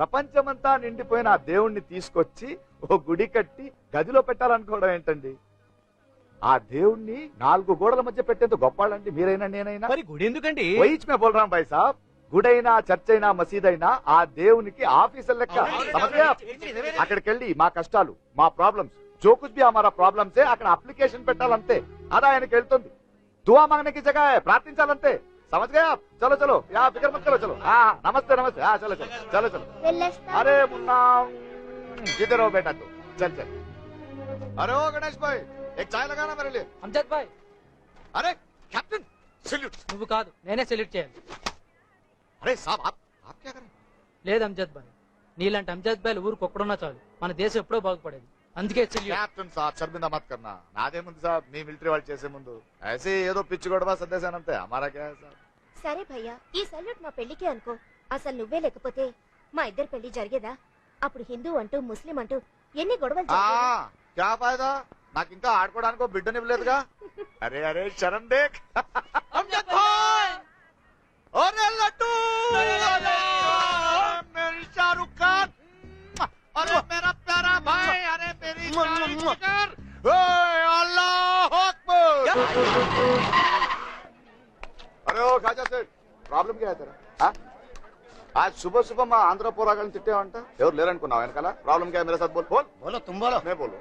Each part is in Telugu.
ప్రపంచమంతా నిండిపోయిన ఆ దేవుణ్ణి తీసుకొచ్చి ఓ గుడి కట్టి గదిలో పెట్టాలనుకోవడం ఏంటండి? ఆ దేవుణ్ణి నాలుగు గోడల మధ్య పెట్టేంత గొప్పాలండి మీరైనా నేనైనా? మరి గుడి ఎందుకండి? వహించమే బోల్రాం భాయ్ సాబ్. గుడైనా చర్చ్ అయినా మసీదైనా ఆ దేవునికి ఆఫీసర్ లెక్క. అక్కడికి వెళ్ళి మా కష్టాలు మా ప్రాబ్లమ్స్ జోకుద్బి హమారా ప్రాబ్లమ్సే అక్కడ అప్లికేషన్ పెట్టాలంతే. అదా ఆయనకి వెళ్తుంది. దువా మగనకి జగా ప్రార్థించాలంతే. समझ गए आप चलो चलो यहाँ फिक्र मत करो चलो हाँ नमस्ते नमस्ते हाँ चलो चलो चलो चलो अरे मुन्ना जिधर हो बेटा तू चल चल अरे ओ गणेश भाई एक चाय लगाना मेरे लिए अमजद भाई अरे कैप्टन सल्यूट సెల్యూట్ నువ్వు కాదు నేనే సెల్యూట్ చేయాలి అరే సాబ్ ఆప్ ఆప్ క్యా కరేం లేదు అమ్జద్ భాయ్ నీలాంటి అమ్జద్ భాయ్ ఊరుకు ఒక్కడున్నా చాలు మన దేశం ఎప్పుడో బాగుపడేది అందుకే క్యాప్టెన్ సాబ్ శర్మిందా మత్ కర్నా నాదే ముందు సాబ్ మీ మిలిటరీ వాళ్ళు చేసే ముందు. ఐసే ఏదో పిచ్చి గొడవ సర్దేశానంతే హమారా క్యా సాబ్? సరే భయ్యా ఈ సల్యూట్ మా పెళ్ళికి అనుకో. అసలు నువ్వే లేకపోతే మా ఇద్దరు పెళ్ళి జరిగేదా? అప్పుడు హిందూ అంటూ ముస్లిం అంటూ ఎన్ని గొడవలు? క్యా ఫాయదా? నాకు ఇంకా ఆడుకోవడానికి బిడ్డనివ్వలేదుగా? అరే అరే శరణ్ దేక్. లడ్డు! अरे ओ खाजा सेठ ప్రాబ్లం क्या है तेरा हाँ? आज सुबह सुबह మా ఆంధ్ర పోరాగాళ్ళని తిట్టావంట ఎవరు లేరనుకున్నావు వెనకాల ప్రాబ్లం క్యా మేరే సాత్ బోల్ బోల్ बोलो तुम बोलो నే బోలు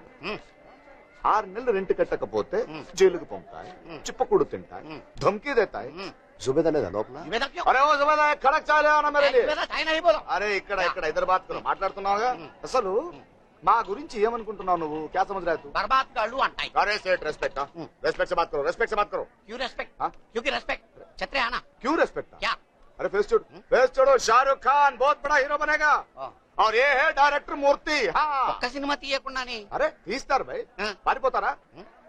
ఆరు నెలలు రెంట్ కట్టకపోతే జైలుకు పంపుతాయి చిప్పకూడు తింటాయి ధమ్కీ దేతాయి జుబేదా లేదా లోపల जुबेदा क्यों అరే ఓ జుబేదా కడక్ చాలే అన్న మేరే లియే. जुबेदा चाय नहीं बोलो అరే ఇక్కడ ఇక్కడ హైదరాబాద్ కు మాట్లాడుతున్నావుగా అసలు మా గురించి ఏమనుకుంటున్నావు నువ్వు? క్యా समझ रहा రెస్పెక్ట్? రెస్పెక్ట్? రెస్పెక్ట్ कर लू अंटाई अरे सेठ रेस्पेक्ट हां रेस्पेक्ट से बात करो रेस्पेक्ट से बात करो ఒక్క సినిమా తీయకుండానే. అరే తీస్తారు పారిపోతారా?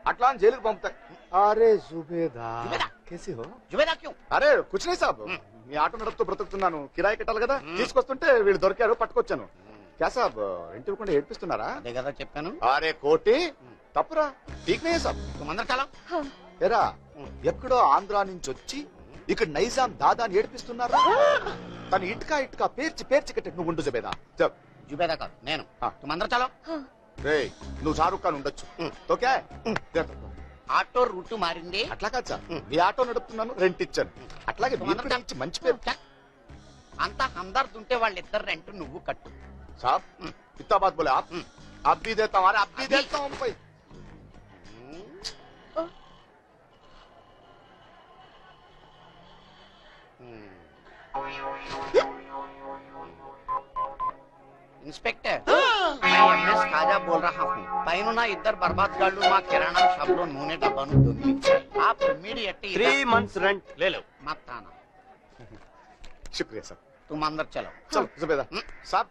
అట్లా అని జైలుకి పంపుతాయి అరే జుబేదా. హో. జుబేదా క్యూ? అరే కుచ్ సాబ్. మీ ఆటో నడపతో బ్రతుకుతున్నాను. కిరాయి కట్టాలి కదా? తీసుకొస్తుంటే వీళ్ళు దొరికారు పట్టుకొచ్చాను. సాబ్ ఇంటి ఇవ్వకుండా ఏడ్పిస్తున్నారా? అదే కదా చెప్పాను. అరే కోటి తప్పురా. ఠీక్ సాబ్. ఎరా ఎక్కడో ఆంధ్రా నుంచి వచ్చి ఇక్కడ నైజాం దాదాని ఏడిపిస్తున్నారా? తను ఇటుక ఇటుక పేర్చి పేర్చి కట్టి నువ్వు ఉండు జబేదా. చెప్ జుబేదా కాదు నేను. చాలా రే నువ్వు షారుఖ్ ఖాన్ ఉండొచ్చు. ఓకే? ఆటో రూట్ మారింది. అట్లా కాదు సార్. మీ ఆటో నడుపుతున్నాను రెంట్ ఇచ్చాను. అట్లాగే కూడా మంచి పేరు. అంత హందర్ద్ ఉంటే వాళ్ళిద్దరు రెంట్ నువ్వు కట్టు. साहब कितना बात बोले आप। आप भी देता हूँ आप भी देता हूँ हमको इंस्पेक्टर हाँ। मैं एमएस खाजा बोल रहा हूँ पहनो ना इधर बर्बाद कर लू माँ किराना शब्दों मुने का बनू दूँगी आप इमीडिएटली थ्री मंथ्स रेंट ले लो। मत आना। शुक्रिया सर। तुम अंदर चलो। चलो हाँ। जुबेदा। हम्म। साहब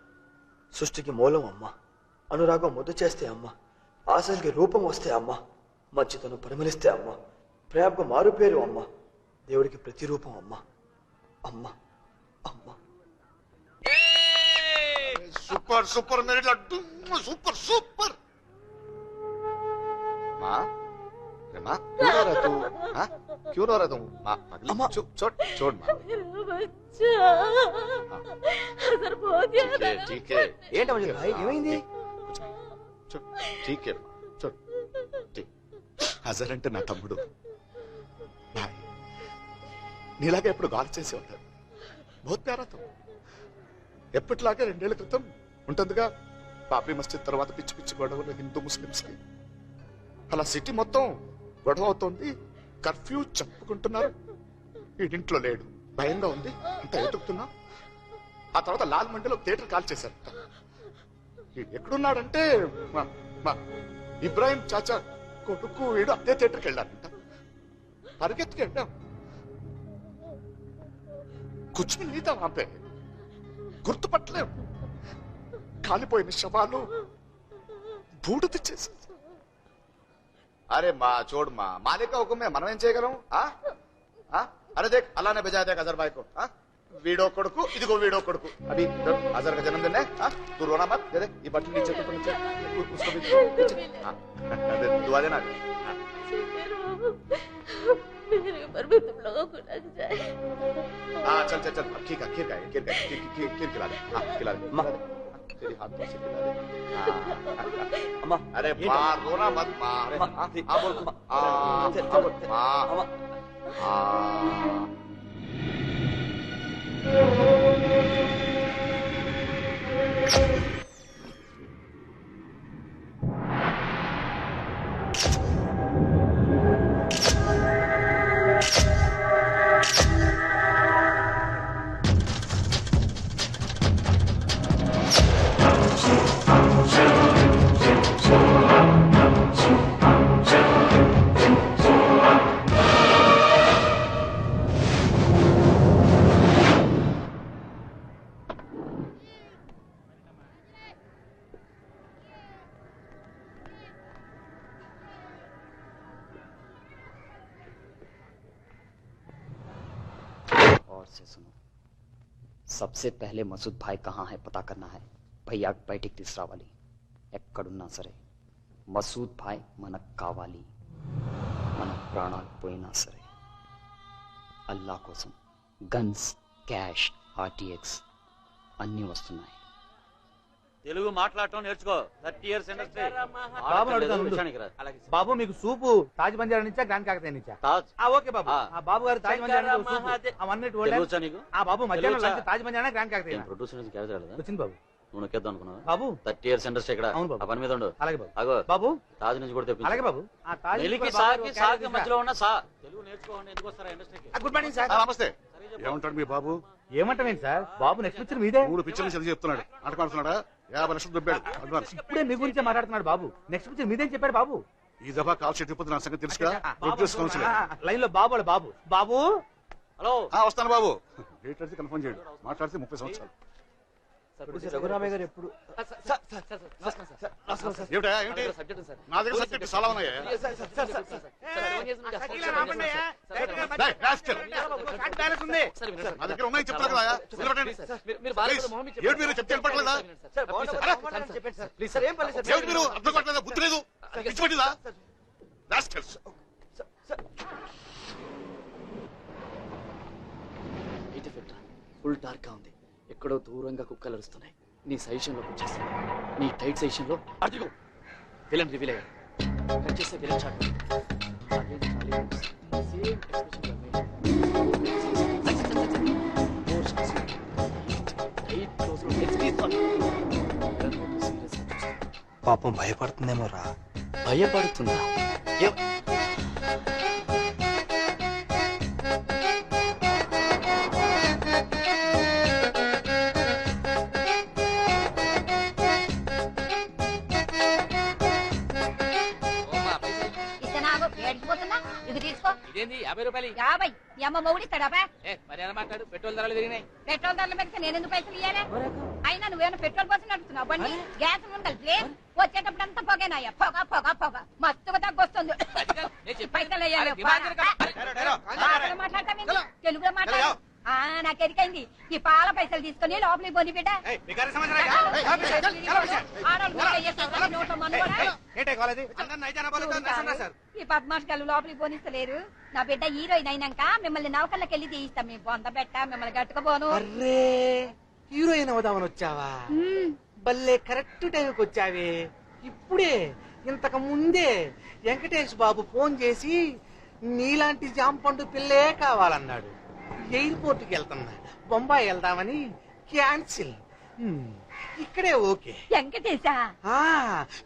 సృష్టికి మూలం అమ్మ. అనురాగం ముద్ద చేస్తే అమ్మ. ఆశలకి రూపం వస్తే అమ్మ. మచ్చితను పరిమళిస్తే అమ్మ. ప్రేమకు మారు పేరు అమ్మ. దేవుడికి ప్రతిరూపం అమ్మ. అమ్మ. అమ్మ. Super super merit super super! మా? माँ अरे माँ क्यों रो रहा तू हाँ? क्यों रो रहा तू माँ पगली अम्मा। चुप छोड़ छोड़ माँ मेरा बच्चा अगर बहुत याद ठीक है ठीक है ఏంటమ్మ భాయ్ ఏమైంది चुप ठीक है चुप ठीक హజర్ అంటే నా తమ్ముడు బాయ్ నీలాగా ఎప్పుడు గాలి చేసి ఉంటాడు బహుత్ ప్యారాతో ఎప్పటిలాగే రెండేళ్ల క్రితం ఉంటుందిగా బాబ్రీ మస్జిద్ తర్వాత పిచ్చి పిచ్చి గొడవలు హిందూ ముస్లిమ్స్ కి అలా సిటీ మొత్తం గొడవ అవుతోంది కర్ఫ్యూ చెప్పుకుంటున్నారు. ఇంట్లో లేడు. భయంగా ఉంది. ఇంత ఎతుకుతున్నా ఆ తర్వాత లాల్ మండిలో థియేటర్ కాల్ చేశారు. ఎక్కడున్నాడంటే ఇబ్రాహిం చాచా కొడుకు వీడు అదే థియేటర్కి వెళ్ళారంట. పరిగెత్తుకు వెళ్ళాం. కూర్చుని నీతా ఆపే గుర్తుపట్టలేం. కాలిపోయిన శవాలు బూడిద తెచ్చేసి అరే మా చూడు మా మాలిక హుకుమే మనం ఏం చేయగలం ఆ? ఆ? అరే దేక్ అలానే బజా దేక్ అజర్ భాయ్ కో ఆ? వీడో కొడుకు ఇదిగో వీడో కొడుకు అభి అజర్ का जन्मदिन है हाँ तू रोना मत दे दे ये बटन नीचे तो नीचे उ- उसको भी नीचे हाँ दे दुआ देना हाँ। मेरे ऊपर भी तुम लोगों को लग जाए हाँ चल चल चल अब खीर का खीर का है, खीर का है, खीर खीर खीर खिला दे हाँ खिला दे माँ। खिला दे। हाँ, तेरी हाथ तो से खिला दे हाँ, అమ్మా అరే పారురా మత్ పారే ఆ బోల్ ఆ ఆ బోల్ ఆ ఆ से सुनो सबसे पहले मसूद भाई कहाँ है पता करना है भैया బయటికి తీసుకురావాలి ఎక్కడున్నా సరే మసూద్ భాయ్ మనకు కావాలి మన ప్రాణాలు పోయినా సరే అల్లా కోసం గన్స్ క్యాష్ ఆర్టీఎక్స్ అన్నీ వస్తున్నాయి తెలుగు మాట్లాడటం నేర్చుకో. Thirty years industry. బాబు అడుగుతాను. ఉండు. బాబు మీకు సూపు తాజ్ బంజారా నుంచా గ్రాండ్ కాకతీయ నుంచా? ఆ ఓకే బాబు. ఆ. ఆ బాబు గారు తాజ్ బంజారా నుంచి ఒక సూపు. వచ్చా నీకు? ఆ బాబు మధ్యాహ్నం lunch Taj Banjara grand Kakatiya producer నుంచి క్యారెక్టర్ రాలేదా? వచ్చింది బాబు. నువ్వు నొక్కేద్దాం అనుకున్నావా? బాబు. థర్టీ ఇయర్స్ ఇండస్ట్రీ ఇక్కడ. అవును బాబు. ఆ పని మీద ఉండు. అలాగే బాబు. అగో బాబు. తాజ్ నుంచి కూడా తెప్పించు. అలాగే బాబు. ఆ తాజ్ నెలికి నుంచి కూడా బాబు సాకి ఒక సాకి క్యారెట్ మధ్యలో ఉన్న సా. తెలుగు నేర్చుకోండి ఎందుకు వస్తారా ఇండస్ట్రీకి? ఆ, గుడ్ మార్నింగ్ సార్ ఆ, నమస్తే. ఏమంటాడు మీ బాబు? ఏమంటావేంటి సార్ బాబు నెక్స్ట్ పిక్చర్ మీదే? మూడు పిక్చర్లు చదివి చెప్తున్నాడు. ఆడుతున్నాడా యాభై లక్షలు దుబ్బాడు. అడ్వాన్స్ ఇప్పుడే మీ గురించే మాట్లాడుతున్నాడు బాబు. నెక్స్ట్ పిక్చర్ మీదేం చెప్పాడు బాబు? ఈ దఫా కాల్ షీట్ ఇప్పటి నా సంగతి తెలుసు కదా ప్రొడ్యూస్ కౌన్సిల్. లైన్లో బాబు బాబు. బాబు? హలో వస్తాను బాబు. డేట్ కన్ఫర్మ్ చేయండి. మాట్లాడితే ముప్పై సంవత్సరాలు. రఘురామయ్య గారు ఎప్పుడు ఏమిటా ఏమిటి నా దగ్గర సబ్జెక్ట్ చాలా ఉన్నాయా డేయ్, rascal. బ్యాలెన్స్ ఉంది నా దగ్గర ఉన్నాయి చెప్తారు కదా వదిలిపెట్టండి. Please. ఏమిటి మీరు చెప్తే వినపడలేదా సార్ ఏం పర్లేదు సార్ ఏమిటి మీరు అర్థం కావట్లేదా బుద్ధి లేదు పిచ్చి పట్టిందా రాస్కల్స్ ఇటు ఫిల్టర్ ఫుల్ డార్క్గా ఉంది ఎక్కడో దూరంగా కుక్కలు అరుస్తున్నాయి. నీ సజెషన్లోకి వచ్చేస్తాను. నీ టైట్ సజెషన్లో అదిగో విలన్ రివీల్ అయ్యాడు. కట్ చేస్తే విలన్ షాట్ పాపం భయపడుతుందేమో రా భయపడుతుందా యాభై రూపాయలు యాభై. అమ్మ మొగుడు ఇస్తాడా మరి ఎలా మాట్లాడు? పెట్రోల్ ధరలు పెరిగినాయి. పెట్రోల్ ధరల మీద నేను ఎందుకు పైసలు ఇయ్యాలి? అయినా నువ్వేమైనా పెట్రోల్ కోసం నడుపుతున్నావు బండి? గ్యాస్ కలిపి వచ్చేటప్పుడు అంతా పొగేనాయ్యా పొగ పొగ పొగ. మస్తుగా తగ్గొస్తుంది. పైసలు? మాట్లాడతావేంటి? తెలుగులో మాట్లాడు. ఆ నాకు ఎరికైంది ఈ పాల పైసలు తీసుకొని లోపలికి పోని బిడ్డ. ఈ పద్మాష్ గారు లోపలికి పోనిస్తలేరు. నా బిడ్డ హీరోయిన్ అయినాక మిమ్మల్ని నౌకర్లకు వెళ్ళి తీయిస్తాం. మీ బొంద బెట్ట మిమ్మల్ని గట్టుకపోను హీరోయిన్ అవుదామని వచ్చావా? భలే కరెక్ట్ టైంకి వచ్చావే. ఇప్పుడే ఇంతకు ముందే వెంకటేష్ బాబు ఫోన్ చేసి నీలాంటి జాంపండు పిల్లే కావాలన్నాడు. ఎయిర్పోర్ట్కి వెళ్తున్నా. బొంబాయి వెళ్దామని క్యాన్సిల్. ఇక్కడే ఓకే. వెంకటేశా. ఆ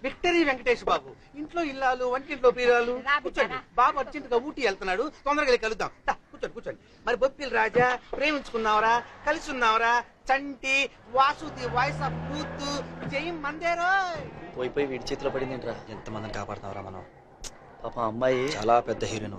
విక్టరీ వెంకటేష్ బాబు. ఇంట్లో ఇల్లాలు వంటింట్లో పీరాలు కూర్చోండి. బాబు అర్జెంట్గా ఊటీ వెళ్తున్నాడు. తొందరగా వెళ్ళి కలుద్దాం. కూర్చోండి కూర్చోండి. మరి బొప్పిల్ రాజా ప్రేమించుకున్నావరా? కలిసి ఉన్నావరా చంటి వాసుది వాయిస్ ఆఫ్ యూత్ జై మందేరో! పోయి పోయి వీడి చేతిలో పడిందేంట్రా? ఎంతమందిని కాపాడుతున్నావురా మనం? పాప అమ్మాయి చాలా పెద్ద హీరోయిన్